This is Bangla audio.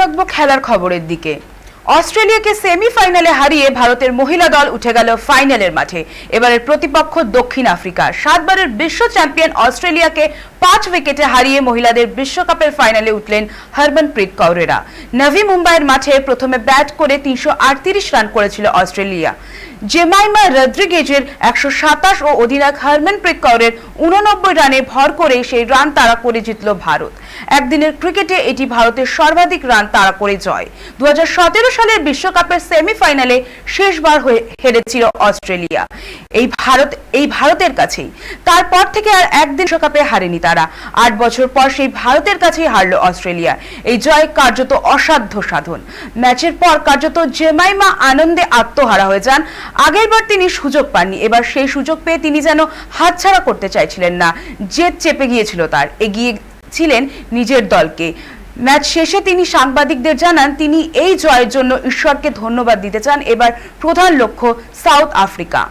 থাকব খেলার খবরের দিকে। অস্ট্রেলিয়াকে সেমিফাইনালে হারিয়ে ভারতের মহিলা দল উঠে গেল ফাইনালের মাঠে। এবারের প্রতিপক্ষ দক্ষিণ আফ্রিকা। সাতবারের বিশ্ব চ্যাম্পিয়ন অস্ট্রেলিয়াকে পাঁচ উইকেটে হারিয়ে মহিলাদের বিশ্বকাপের ফাইনালে উঠলেন হরমনপ্রীত কৌরেরা। নভি মুম্বাইয়ের মাঠে প্রথমে ব্যাট করে তিনশো রান করেছিল অস্ট্রেলিয়া। জেমাইমা রদ্রিগেজের একশো সাতাশ ও অধিনায়ক হরমনপ্রীত কৌরের উননব্বই রানে ভর করে সেই রান তাড়া করে জিতল ভারত। একদিনের ক্রিকেটে এটি ভারতের সর্বাধিক রান তাড়া করে জয়। দু হাজার সতেরো সালের বিশ্বকাপের সেমিফাইনালে শেষবার হয়ে হেরেছিল অস্ট্রেলিয়া। এই ভারত, এই ভারতের কাছেই। তারপর থেকে আর একদিন বিশ্বকাপে হারেনি তারা। আট বছর পর সেই ভারতের কাছেই হারলো অস্ট্রেলিয়া। এই জয় কার্যত অসাধ্য সাধন। ম্যাচের পর কার্যত জেমাইমা আনন্দে আত্মহারা হয়ে যান। আগেরবার তিনি সুযোগ পাননি। এবার সেই সুযোগ পেয়ে তিনি যেন হাতছাড়া করতে চাইছিলেন না। জেদ চেপে গিয়েছিল তার। এগিয়ে ছিলেন নিজের দলকে। ম্যাচ শেষে তিনি সাংবাদিকদের জানান, তিনি এই জয়ের জন্য ঈশ্বরকে ধন্যবাদ দিতে চান। এবার প্রধান লক্ষ্য সাউথ আফ্রিকা।